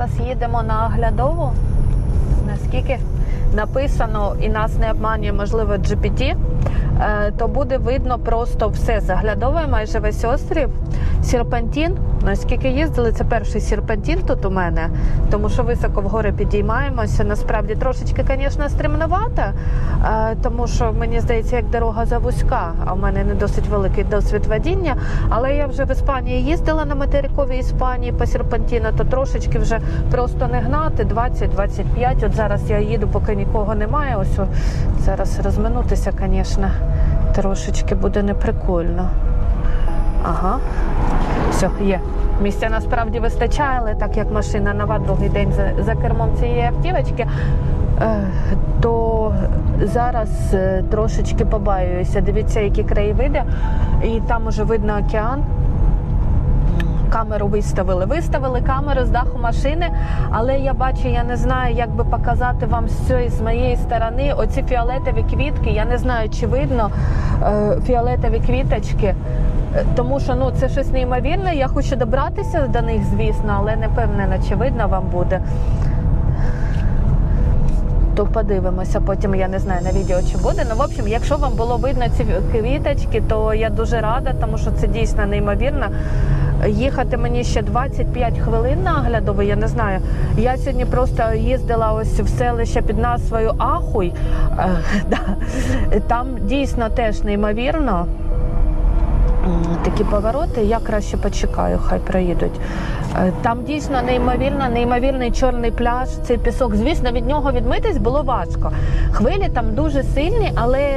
зараз їдемо на оглядову. Наскільки написано і нас не обманює, можливо, GPT, е, то буде видно просто все заглядове, майже весь острів. Серпантін, наскільки їздили, це перший серпантін тут у мене, тому що високо в гори підіймаємося. Насправді трошечки, звісно, стремновато, е, тому що мені здається, як дорога завузька, а в мене не досить великий досвід водіння. Але я вже в Іспанії їздила на материковій Іспанії по серпантіну, то трошечки вже просто не гнати 20-25. От зараз я їду, поки нікого немає. Ось о, зараз розминутися, звісно, трошечки буде неприкольно. Ага, все, є. Місця насправді вистачає, але так як машина нова другий день за, за кермом цієї автівочки, е, то зараз е, трошечки побаююся. Дивіться, які краєвиди, і там уже видно океан. Камеру виставили. Виставили камеру з даху машини, але я бачу, я не знаю, як би показати вам з цієї з моєї сторони оці фіолетові квітки. Я не знаю, чи видно е, фіолетові квіточки. Е, Тому що ну це щось неймовірне. Я хочу добратися до них, звісно, але не впевнена, чи видно вам буде. То подивимося, потім я не знаю на відео чи буде. Ну, в общем, якщо вам було видно ці квіточки, то я дуже рада, тому що це дійсно неймовірно. Їхати мені ще 25 хвилин на оглядовий, я не знаю. Я сьогодні просто їздила ось в селище під назвою Ахуй. Е. Там дійсно теж неймовірно. Такі повороти, я краще почекаю, хай проїдуть. Е, Там дійсно неймовірно, неймовірний чорний пляж, цей пісок. Звісно, від нього відмитись було важко. Хвилі там дуже сильні, але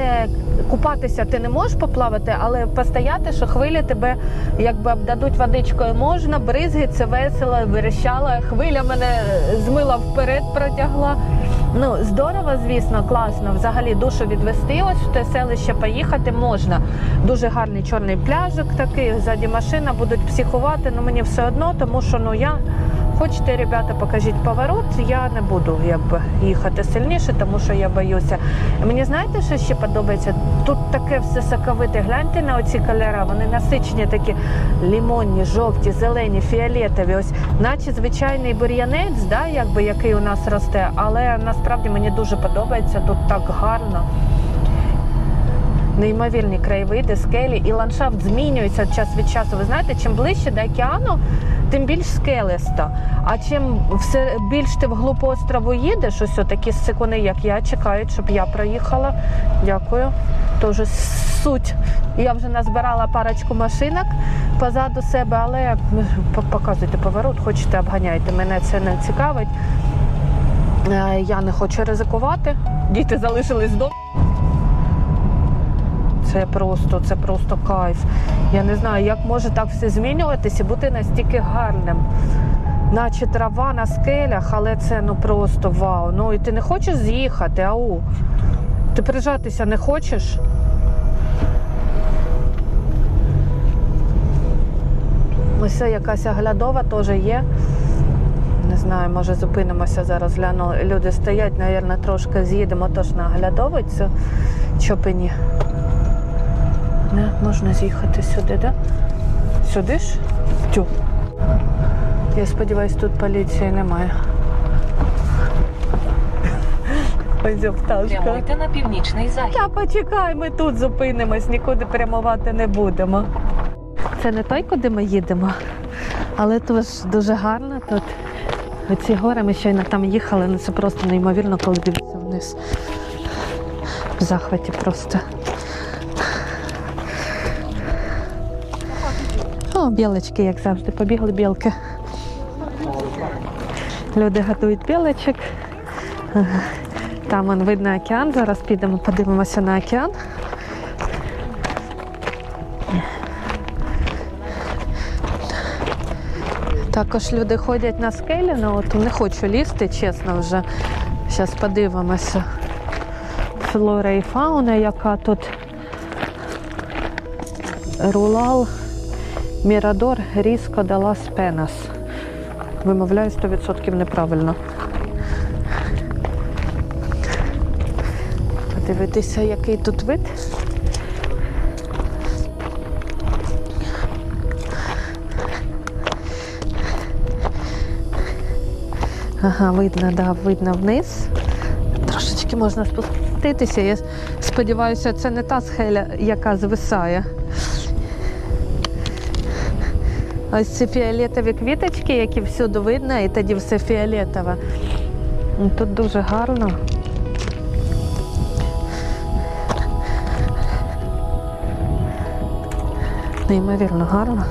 купатися ти не можеш поплавати, але постояти, що хвилі тебе якби обдадуть водичкою можна, бризги, це весело, верещала. Хвиля мене змила вперед, протягла. Ну, здорово, звісно, класно. Взагалі душу відвести. Ось в те селище поїхати можна. Дуже гарний чорний пляжик такий, ззаді машина будуть психувати, але мені все одно, тому що ну я. Хочете, ребята, покажіть поворот, я не буду якби їхати сильніше, тому що я боюся. Мені знаєте, що ще подобається? Тут таке все соковите. Гляньте на оці кольори, вони насичені такі лімонні, жовті, зелені, фіолетові. Ось, наче звичайний бур'янець, да, якби який у нас росте, але насправді мені дуже подобається. Тут так гарно. Неймовірні краєвиди, скелі і ландшафт змінюється час від часу. Ви знаєте, чим ближче до океану, тим більш скелесто. А чим все більш ти вглуб острову їдеш, ось такі секуни, як я, чекають, щоб я проїхала. Дякую. Тоже суть. Я вже назбирала парочку машинок позаду себе, але показуйте поворот, хочете обганяйте. Мене це не цікавить. Е, Я не хочу ризикувати. Діти залишились вдома. Це просто, це просто кайф. Я не знаю, як може так все змінюватись і бути настільки гарним. Наче трава на скелях, але це ну просто вау. Ну і ти не хочеш з'їхати, ау. Ти прижатися не хочеш? Ось якась оглядова теж є. Не знаю, може зупинимося зараз. Гляну, люди стоять, мабуть, трошки з'їдемо теж на оглядову цю чопині. Не, можна з'їхати сюди, да? Сюди ж? Тю. Я сподіваюся, тут поліції немає. Ось пташка. Прямуйте на північний захід. Та почекай, ми тут зупинимось, нікуди прямувати не будемо. Це не той, куди ми їдемо, але теж дуже гарно тут. Оці гори ми щойно там їхали, ну це просто неймовірно, коли дивишся вниз. В захваті просто. О, білочки, як завжди, побігли білки. Люди готують білочок. Там он видно океан. Зараз підемо, подивимося на океан. Також люди ходять на скелі, ну от не хочу лізти, чесно вже. Зараз подивимося. Флора і фауна, яка тут Рулал Мірадор Ріско де Лас Пенас. Вимовляю 100% неправильно. Подивитися, який тут вид. Ага, видно, да, видно вниз. Трошечки можна спуститися. Я сподіваюся, це не та схеля, яка звисає. Ось ці фіолетові квіточки, які всюди видно, і тоді все фіолетове. Ну, Тут дуже гарно. Неймовірно гарно.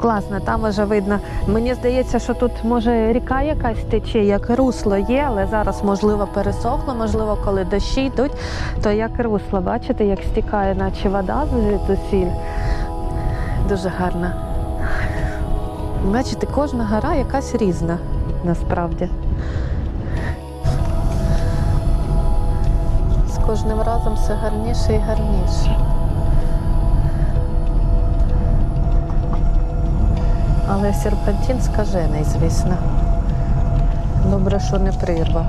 Класно, там вже видно. Мені здається, що тут може ріка якась тече, як русло є, але зараз можливо пересохло, можливо, коли дощі йдуть, то як русло, бачите, як стікає, наче вода звідусіль. Дуже гарно. Бачите, кожна гора якась різна насправді. З кожним разом все гарніше і гарніше. Але серпантин скажений, звісно. Добре, що не прірва.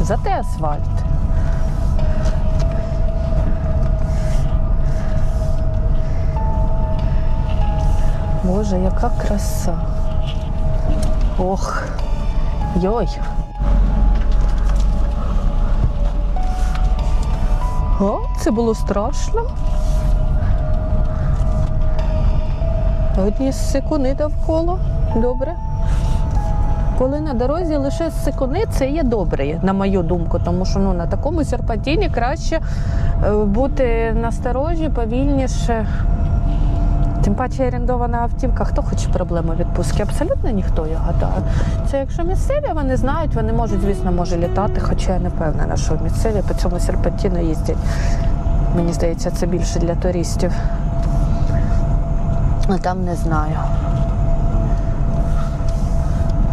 Зате асфальт. Боже, яка краса. Ох. Йой. О, це було страшно. Одні секуни довкола. Добре. Коли на дорозі лише секуни, це є добре, на мою думку, тому що ну, на такому серпантині краще е, бути насторожі, повільніше. Паче орендована автівка, хто хоче проблеми відпустки? Абсолютно ніхто, я гадаю. Це якщо місцеві, вони знають, вони можуть, звісно, може літати, хоча я не впевнена, що місцеві по цьому серпантину їздять. Мені здається, це більше для туристів. А там не знаю.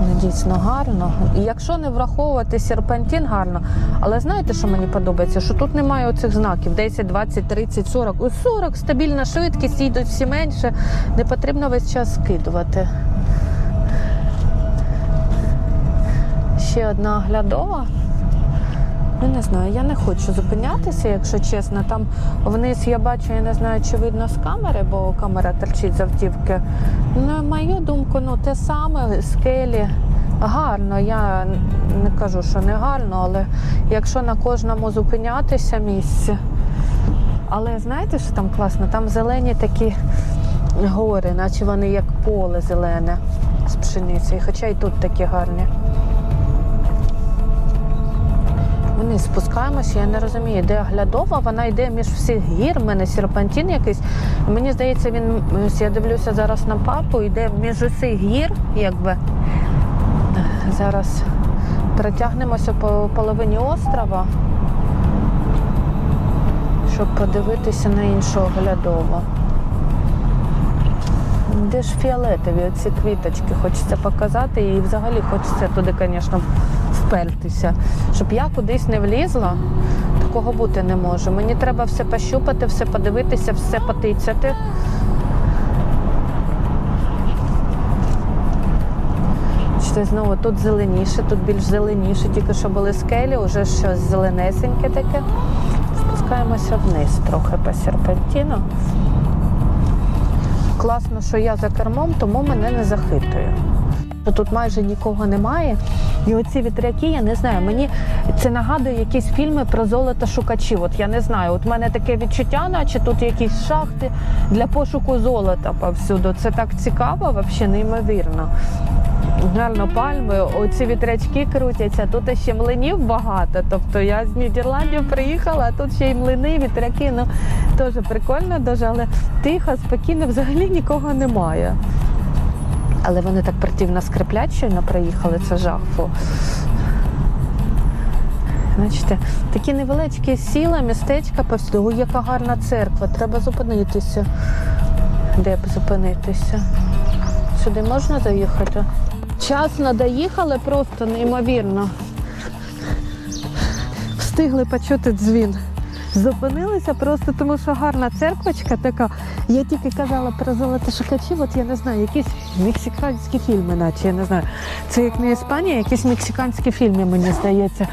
Ну, Дійсно гарно. І якщо не враховувати серпантин, гарно. Але знаєте, що мені подобається? Що тут немає оцих знаків 10, 20, 30, 40. Ось 40 стабільна швидкість, їдуть всі менше. Не потрібно весь час скидувати. Ще одна оглядова. Ну, не знаю, я не хочу зупинятися, якщо чесно. Там вниз я бачу, я не знаю, чи видно з камери, бо камера торчить з автівки. Ну, на мою думку, ну те саме, скелі. Гарно, я не кажу, що не гарно, але якщо на кожному зупинятися місці. Але знаєте, що там класно? Там зелені такі гори, наче вони як поле зелене з пшениці. Хоча і тут такі гарні. Вниз спускаємося, я не розумію, де оглядова, вона йде між всіх гір, в мене серпантин якийсь. Мені здається, він, я дивлюся зараз на папу, йде між усіх гір, якби. Зараз перетягнемося по половині острова, щоб подивитися на іншу оглядову. Де ж фіолетові оці квіточки, хочеться показати, і взагалі хочеться туди, звісно, впертися. Щоб я кудись не влізла, такого бути не може. Мені треба все пощупати, все подивитися, все потицяти. Бачите, знову тут зеленіше, тут більш зеленіше, тільки що були скелі, вже щось зеленесеньке таке. Спускаємося вниз трохи по серпантину. Класно, що я за кермом, тому мене не захитує. Тут майже нікого немає. І оці вітряки, я не знаю, мені це нагадує якісь фільми про золото шукачів. От я не знаю, от в мене таке відчуття, наче тут якісь шахти для пошуку золота повсюду. Це так цікаво, взагалі неймовірно. Гарно пальми, оці вітрячки крутяться, тут ще млинів багато. Тобто я з Нідерландів приїхала, а тут ще й млини, вітряки. Ну теж прикольно, дуже, але тихо, спокійно, взагалі нікого немає. Але вони так противно скриплять, щойно приїхали, це жах. Бачите, такі невеличкі сіла, містечка повсюди. Ой, яка гарна церква, треба зупинитися. Де б зупинитися? Сюди можна заїхати? Часно доїхали, просто неймовірно. Встигли почути дзвін. Зупинилися просто тому, що гарна церквочка така. Я тільки казала про золотошукачів, от я не знаю, якісь мексиканські фільми, наче я не знаю. Це як не Іспанія, якісь мексиканські фільми, мені здається.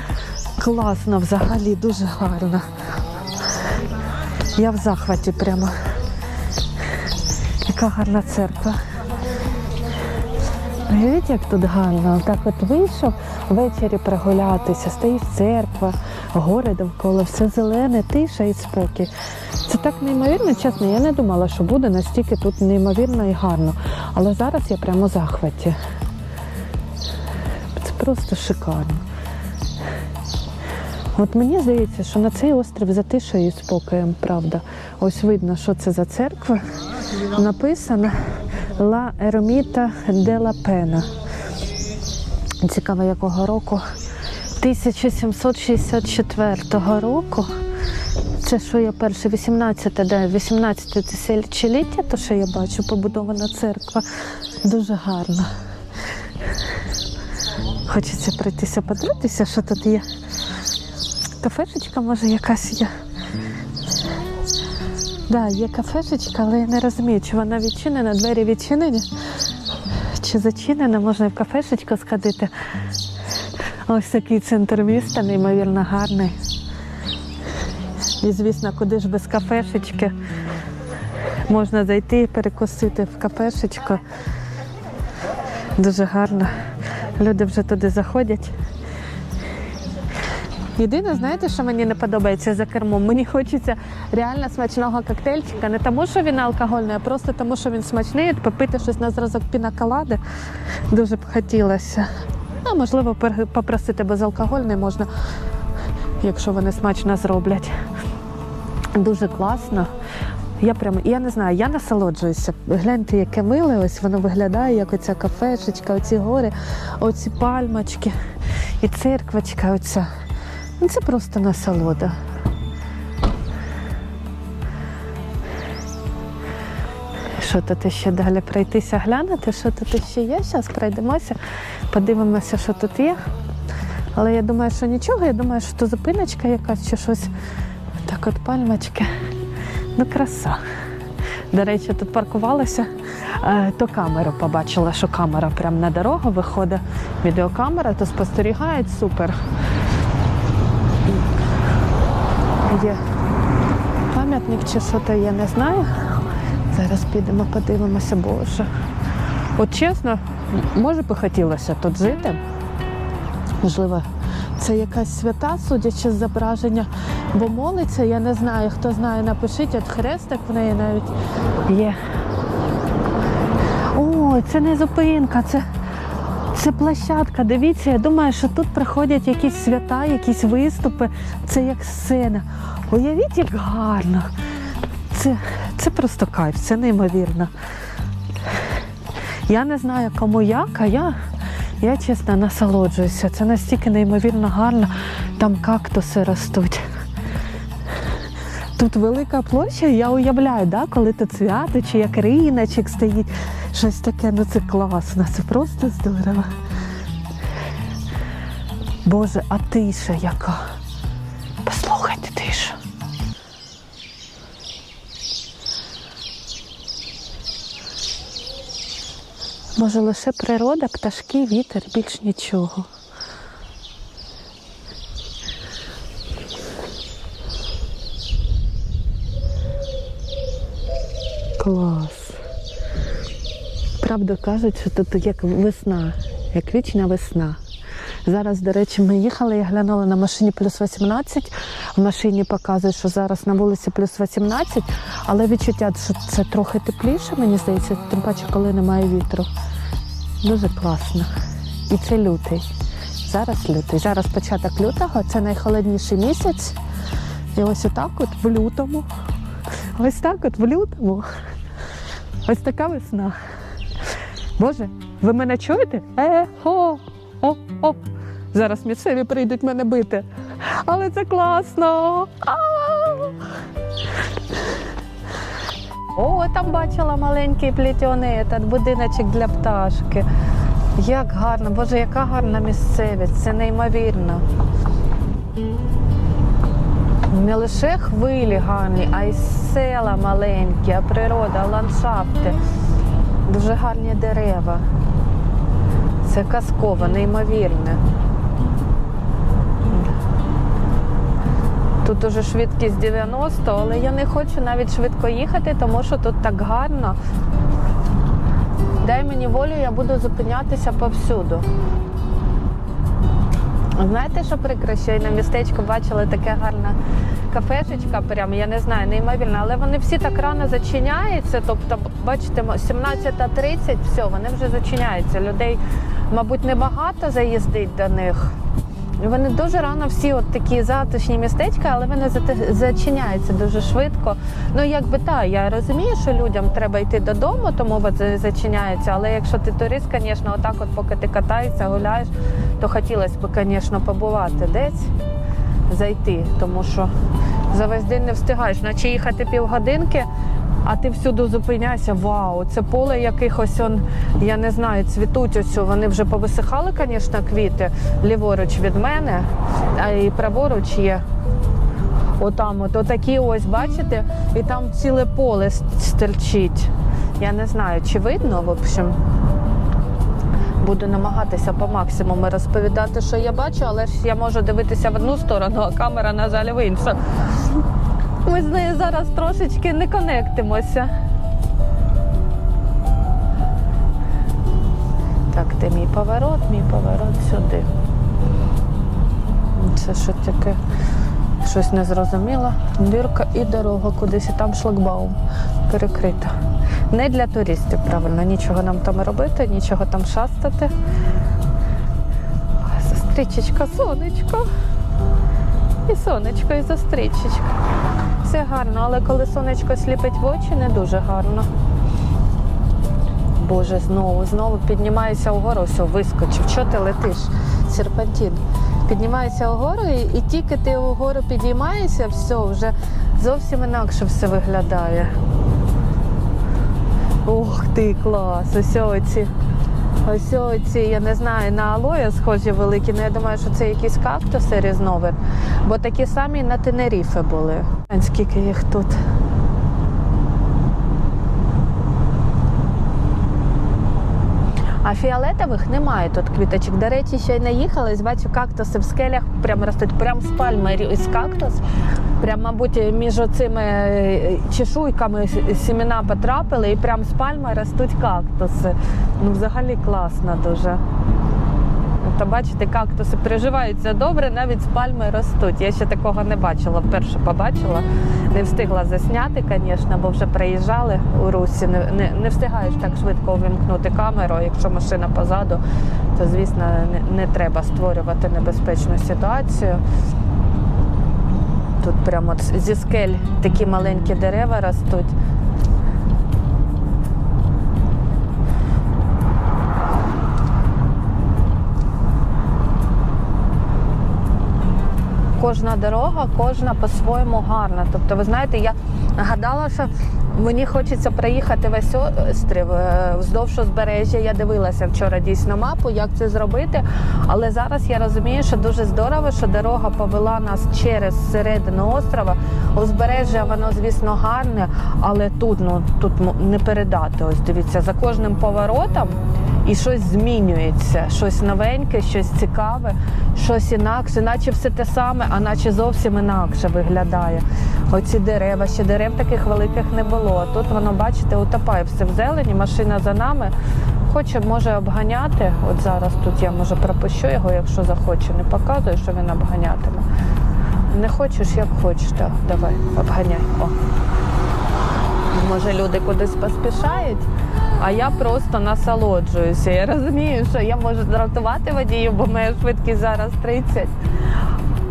Класно взагалі, дуже гарно. Я в захваті прямо. Яка гарна церква. Уявіть, як тут гарно. Так от вийшов ввечері прогулятися, стоїть церква, гори довкола, все зелене, тиша і спокій. Це так неймовірно, чесно, я не думала, що буде настільки тут неймовірно і гарно. Але зараз я прямо в захваті. Це просто шикарно. От мені здається, що на цей острів за тишею і спокоєм, правда. Ось видно, що це за церква. Написано Ла Ероміта де ла Пена. Цікаво, якого року? 1764 року. Це що я перше, 18, де 18 тисячоліття, то що я бачу, побудована церква. Дуже гарно. Хочеться пройтися подивитися, що тут є. Кафешечка, може, якась є. Да, є кафешечка, але я не розумію, чи вона відчинена, двері відчинені, чи зачинена, можна в кафешечку сходити. Ось такий центр міста, неймовірно гарний. І, звісно, куди ж без кафешечки. Можна зайти, і перекусити в кафешечку. Дуже гарно. Люди вже туди заходять. Єдине, знаєте, що мені не подобається за кермом? Мені хочеться реально смачного коктейльчика. Не тому, що він алкогольний, а просто тому, що він смачний, попити щось на зразок пінаколади. Дуже б хотілося. А можливо, попросити безалкогольний можна, якщо вони смачно зроблять. Дуже класно. Я прямо, я не знаю, я насолоджуюся. Гляньте, яке миле, ось воно виглядає, як оця кафешечка, оці гори, оці пальмочки і церквочка оця. Ну, це просто насолода. Що тут ще далі пройтися, глянути, що тут ще є. Зараз пройдемося, подивимося, що тут є. Але я думаю, що нічого, я думаю, що то зупиночка якась чи щось. Так от пальмочки. Ну, краса. До речі, тут паркувалася, е, то камеру побачила, що камера прямо на дорогу виходить. Відеокамера, то спостерігають супер. Є пам'ятник чи що то є, не знаю. Зараз підемо, подивимося, боже. От чесно, може би хотілося тут жити. Можливо, це якась свята, судячи з зображення, бо молиться, я не знаю, хто знає, напишіть, от хрестик в неї навіть є. О, це не зупинка, це, це площадка. Дивіться, я думаю, що тут приходять якісь свята, якісь виступи. Це як сцена. Уявіть, як гарно. Це, це просто кайф, це неймовірно. Я не знаю, кому як, а я, я чесно насолоджуюся. Це настільки неймовірно гарно. Там кактуси ростуть. Тут велика площа, я уявляю, да, коли тут свято, чи як риночок стоїть, щось таке, ну це класно, це просто здорово. Боже, а тиша яка. Послухайте тишу. Може, лише природа, пташки, вітер, більш нічого. Клас. Правда кажуть, що тут як весна, як вічна весна. Зараз, до речі, ми їхали, я глянула на машині плюс 18. В машині показує, що зараз на вулиці плюс 18, але відчуття, що це трохи тепліше, мені здається, тим паче, коли немає вітру. Дуже класно. І це лютий. Зараз лютий. Зараз початок лютого, це найхолодніший місяць. І ось отак от в лютому. Ось так от в лютому. Ось така весна. Боже, ви мене чуєте? Е, о, о, о. Зараз місцеві прийдуть мене бити. Але це класно. О, там бачила маленький плетений этот будиночок для пташки. Як гарно, боже, яка гарна місцевість, це неймовірно. Не лише хвилі гарні, а й села маленькі, а природа, ландшафти. Дуже гарні дерева. Це казково, неймовірне. Тут уже швидкість 90, але я не хочу навіть швидко їхати, тому що тут так гарно. дай мені волю, я буду зупинятися повсюду. Знаєте, що прикро, що на містечку бачили таке гарне кафешечка, прям я не знаю, неймовірно, але вони всі так рано зачиняються. Тобто, бачите, 17.30, все, вони вже зачиняються. Людей, мабуть, небагато заїздить до них. Вони дуже рано всі от такі затишні містечка, але вони зачиняються дуже швидко. Ну якби так, я розумію, що людям треба йти додому, тому вони зачиняються. Але якщо ти турист, звісно, отак, от поки ти катаєшся, гуляєш, то хотілося б, звісно, побувати десь, зайти, тому що за весь день не встигаєш, наче їхати півгодинки. А ти всюди зупиняйся, вау, це поле якихось, он, я не знаю, цвітуть ось. Вони вже повисихали, звісно, квіти ліворуч від мене, а і праворуч є. Отам, от отакі ось, бачите, і там ціле поле стерчить. Я не знаю, чи видно, в общем. Буду намагатися по максимуму розповідати, що я бачу, але ж я можу дивитися в одну сторону, а камера на залі в іншу. Ми з нею зараз трошечки не конектимося. Так, де мій поворот, мій поворот сюди. Це що таке? Щось незрозуміло. Дірка і дорога кудись, і там шлагбаум перекрита. Не для туристів, правильно, нічого нам там робити, нічого там шастати. Ой, Зустрічечка, сонечко. І сонечко, і зустрічечка. Все гарно, але коли сонечко сліпить в очі, не дуже гарно. Боже, знову, знову піднімаюся вгору, все, вискочив. Чого ти летиш? Серпантин. Піднімаєшся вгору, і, і тільки ти вгору підіймаєшся, все, вже зовсім інакше все виглядає. Ух ти, клас! Ось оці. Ось оці, я не знаю, на алоє схожі великі, але я думаю, що це якісь кактуси різновид, бо такі самі на Тенеріфе були. Скільки їх тут. А фіолетових немає тут квіточок. До речі, ще й наїхались, бачу, кактуси в скелях прям ростуть, прям з пальми із кактус. Прям, мабуть, між оцими е, чешуйками сімена потрапили і прям з пальми ростуть кактуси. Ну, взагалі класно дуже. То бачите, кактуси приживаються добре, навіть з пальми ростуть. Я ще такого не бачила. Вперше побачила. Не встигла засняти, звісно, бо вже приїжджали у Русі. Не, не, не встигаєш так швидко увімкнути камеру. Якщо машина позаду, то звісно не, не треба створювати небезпечну ситуацію. Тут прямо зі скель такі маленькі дерева ростуть. Кожна дорога, кожна по-своєму гарна. Тобто, ви знаєте, я гадала, що мені хочеться проїхати весь острів е, вздовж узбережжя. Я дивилася вчора дійсно мапу, як це зробити. Але зараз я розумію, що дуже здорово, що дорога повела нас через середину острова. Узбережжя, воно, звісно, гарне, але тут ну тут не передати. Ось дивіться, за кожним поворотом і щось змінюється, щось новеньке, щось цікаве, щось інакше, наче все те саме, а наче зовсім інакше виглядає. Оці дерева, ще дерев таких великих не було. Тут воно, бачите, утопає все в зелені, машина за нами. Хоче, може обганяти. От зараз тут я може пропущу його, якщо захоче. Не показую, що він обганятиме. Не хочеш, як хочеш, так, давай, обганяй. О. Може, люди кудись поспішають, а я просто насолоджуюся. Я розумію, що я можу дратувати водію, бо моя швидкість зараз 30.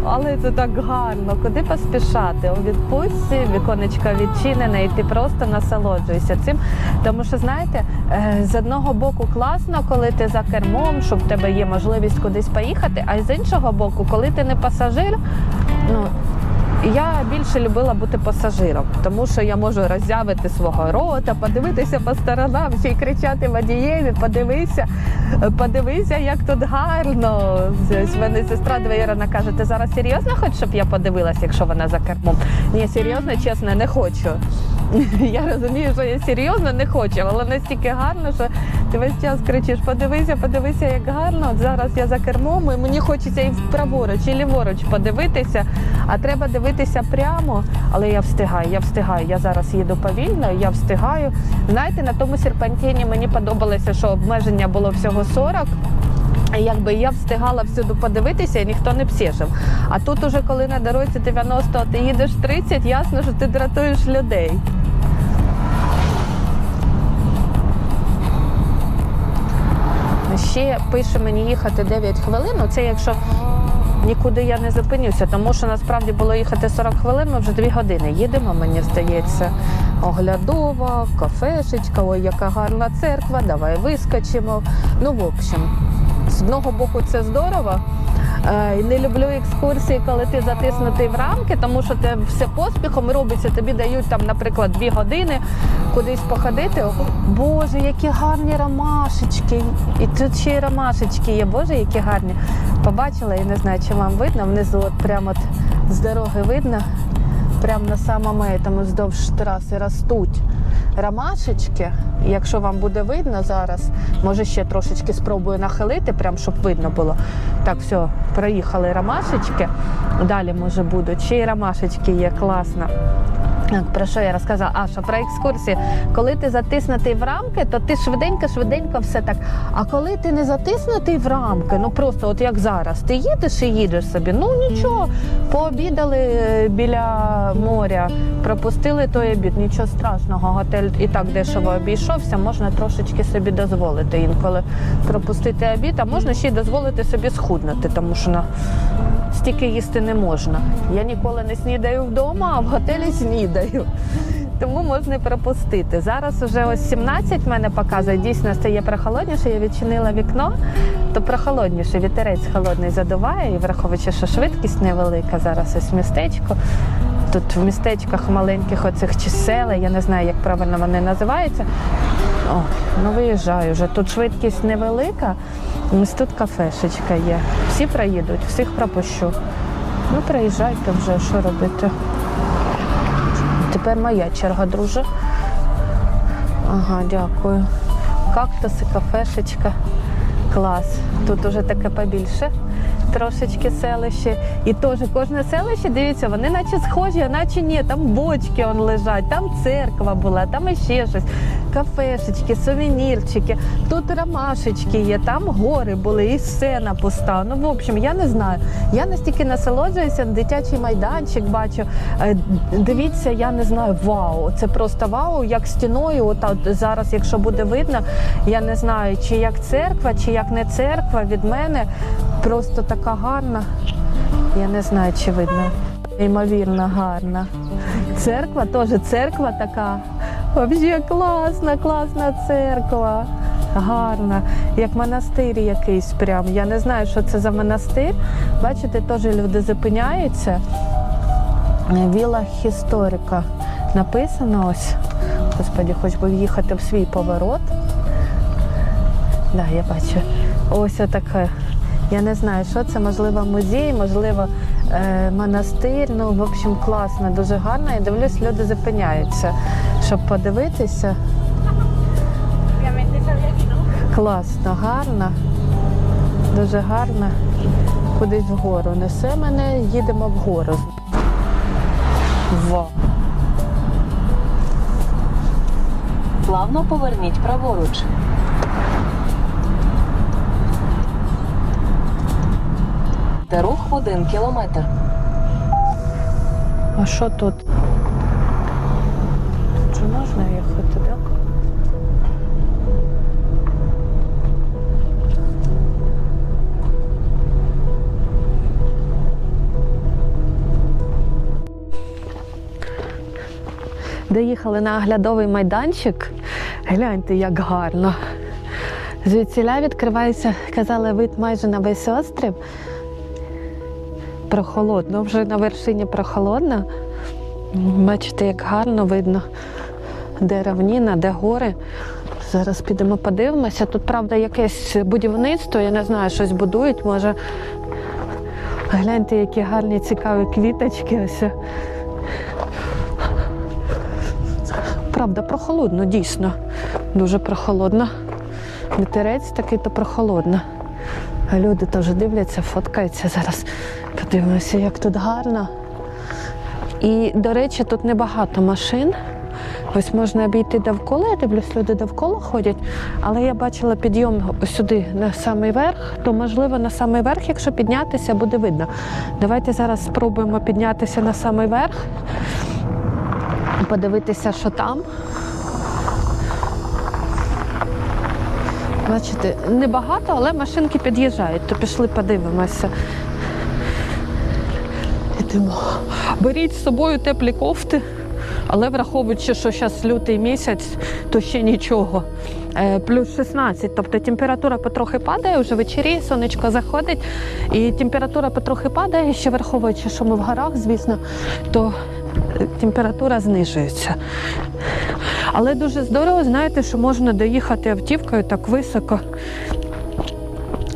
Але це так гарно, куди поспішати? У відпустці, віконечко відчинене, і ти просто насолоджуєшся цим. Тому що, знаєте, е, з одного боку класно, коли ти за кермом, щоб в тебе є можливість кудись поїхати, а з іншого боку, коли ти не пасажир, ну я більше любила бути пасажиром, тому що я можу роззявити свого рота, подивитися по сторонам, ще й кричати водієві, подивися, подивися, як тут гарно. В мене сестра двоєрана каже, ти зараз серйозно хочеш, щоб я подивилася, якщо вона за кермом? Ні, серйозно, чесно, не хочу. Я розумію, що я серйозно не хочу, але настільки гарно, що Ти весь час кричиш, подивися, подивися, як гарно. От зараз я за кермом, і мені хочеться і праворуч, і ліворуч подивитися, а треба дивитися прямо. Але я встигаю, я встигаю. Я зараз їду повільно, я встигаю. Знаєте, на тому серпантині мені подобалося, що обмеження було всього 40. Якби я встигала всюди подивитися, і ніхто не псішив. А тут, уже коли на дорозі 90, ти їдеш 30, ясно, що ти дратуєш людей. Ще пише мені їхати 9 хвилин. Ну, Це якщо нікуди я не зупинюся, тому що насправді було їхати 40 хвилин, ми вже 2 години їдемо, мені здається. Оглядова, кафешечка, ой, яка гарна церква, давай вискочимо. Ну, в общем, з одного боку це здорово. Е, І не люблю екскурсії, коли ти затиснутий в рамки, тому що це все поспіхом робиться. Тобі дають там, наприклад, дві години кудись походити. Боже, які гарні ромашечки. І тут ще й ромашечки є. Боже, які гарні. Побачила, я не знаю, чи вам видно. Внизу от прямо от з дороги видно. Прямо на самому этому вздовж траси ростуть ромашечки. Якщо вам буде видно зараз, може ще трошечки спробую нахилити, прям щоб видно було. Так, все, проїхали ромашечки. Далі може будуть. Ще й ромашечки є, класно. Про що я розказала? А, що про екскурсії. Коли ти затиснутий в рамки, то ти швиденько-швиденько все так. А коли ти не затиснутий в рамки, ну просто от як зараз, ти їдеш і їдеш собі, ну нічого, пообідали е, біля моря, пропустили той обід, нічого страшного. Готель і так дешево обійшовся, можна трошечки собі дозволити інколи пропустити обід, а можна ще й дозволити собі схуднути, тому що на стільки їсти не можна. Я ніколи не снідаю вдома, а в готелі снідаю. Тому можна пропустити. Зараз уже ось 17 мене показує, дійсно стає прохолодніше. Я відчинила вікно, то прохолодніше, вітерець холодний задуває, і враховуючи, що швидкість невелика, зараз ось містечко. Тут в містечках маленьких оцих чи села, я не знаю, як правильно вони називаються. О, ну виїжджаю вже. Тут швидкість невелика, ось тут кафешечка є. Всі проїдуть, всіх пропущу. Ну, приїжджайте вже, що робити. Тепер моя черга, друже. Ага, дякую. Кактуси, кафешечка. Клас. Тут уже таке побільше. Трошечки селище. І теж кожне селище, дивіться, вони наче схожі, а наче ні. Там бочки он лежать, там церква була, там іще щось. Кафешечки, сувенірчики, тут ромашечки є, там гори були, і сцена пуста. Ну, в общем, я не знаю. Я настільки насолоджуюся, дитячий майданчик бачу. Е, Дивіться, я не знаю, вау. Це просто вау, як стіною. От, зараз, якщо буде видно, я не знаю, чи як церква, чи як не церква від мене. Просто така гарна. Я не знаю, чи видно. Неймовірно гарна. Церква теж церква така. Взагалі класна, класна церква. Гарна, як монастир якийсь прям. Я не знаю, що це за монастир. Бачите, теж люди зупиняються. Віла Хісторика написано ось. Господі, хоч би в'їхати в свій поворот. Да, я бачу. Ось отаке. Я не знаю, що це, можливо, музей, можливо, е, монастир. Ну, в общем, класно, дуже гарно. Я дивлюсь, люди зупиняються, щоб подивитися. Класно, гарно, дуже гарно. Кудись вгору несе мене, їдемо вгору. Во. Плавно поверніть праворуч. Та рух один кілометр. А що тут? Чи можна їхати, так? Доїхали на оглядовий майданчик. Гляньте, як гарно. Звідсіля відкривається, казали, вид майже на весь острів прохолодно, вже на вершині прохолодно. Бачите, як гарно видно, де равніна, де гори. Зараз підемо подивимося. Тут, правда, якесь будівництво, я не знаю, щось будують, може. Гляньте, які гарні, цікаві квіточки. Ось. Правда, прохолодно, дійсно. Дуже прохолодно. Вітерець такий то прохолодно. А люди теж дивляться, фоткаються зараз. Подивимося, як тут гарно. І, до речі, тут небагато машин. Ось можна обійти довкола, я дивлюсь, люди довкола ходять, але я бачила підйом сюди на самий верх, то можливо на самий верх, якщо піднятися, буде видно. Давайте зараз спробуємо піднятися на самий верх, подивитися, що там. Бачите, небагато, але машинки під'їжджають, то пішли подивимося. Йдемо. Беріть з собою теплі кофти, але враховуючи, що зараз лютий місяць, то ще нічого. Е, Плюс 16, тобто температура потрохи падає, вже вечері, сонечко заходить, і температура потрохи падає, ще враховуючи, що ми в горах, звісно, то е, температура знижується. Але дуже здорово, знаєте, що можна доїхати автівкою так високо.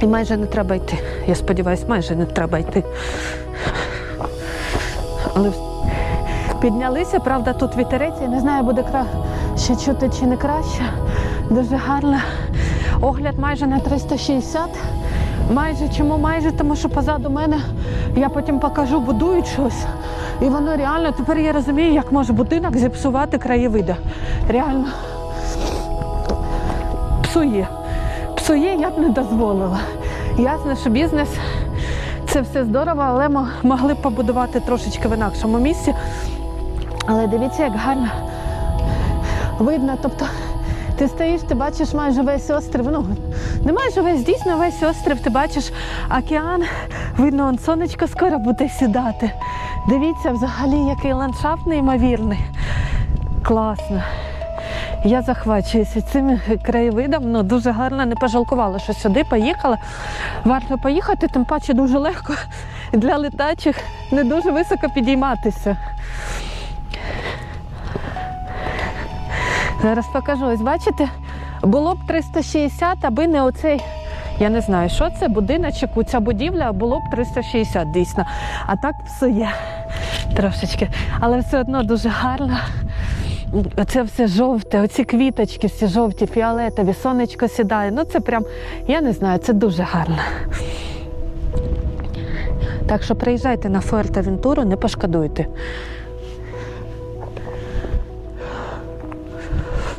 І майже не треба йти. Я сподіваюся, майже не треба йти. Але піднялися, правда, тут вітерець, я не знаю, буде кра... ще чути чи не краще. Дуже гарно. Огляд майже на 360. Майже чому майже? Тому що позаду мене я потім покажу, будують щось. І воно реально, тепер я розумію, як може будинок зіпсувати краєвиди. Реально псує. Псує, я б не дозволила. Ясно, що бізнес це все здорово, але ми могли побудувати трошечки в інакшому місці. Але дивіться, як гарно видно. Тобто ти стоїш, ти бачиш майже весь острів. Ну, не майже весь, дійсно весь острів, ти бачиш океан, видно, он сонечко скоро буде сідати. Дивіться, взагалі, який ландшафт неймовірний. Класно. Я захвачуюся цим краєвидом. Ну, дуже гарно, не пожалкувала, що сюди поїхала. Варто поїхати, тим паче дуже легко для летачих не дуже високо підійматися. Зараз покажу. Ось бачите, було б 360, аби не оцей. Я не знаю, що це, будиночок, ця будівля було б 360 дійсно. А так псує трошечки. Але все одно дуже гарно. Оце все жовте, оці квіточки всі жовті, фіолетові, сонечко сідає. Ну це прям, я не знаю, це дуже гарно. Так що приїжджайте на Фуертевентуру, не пошкодуйте.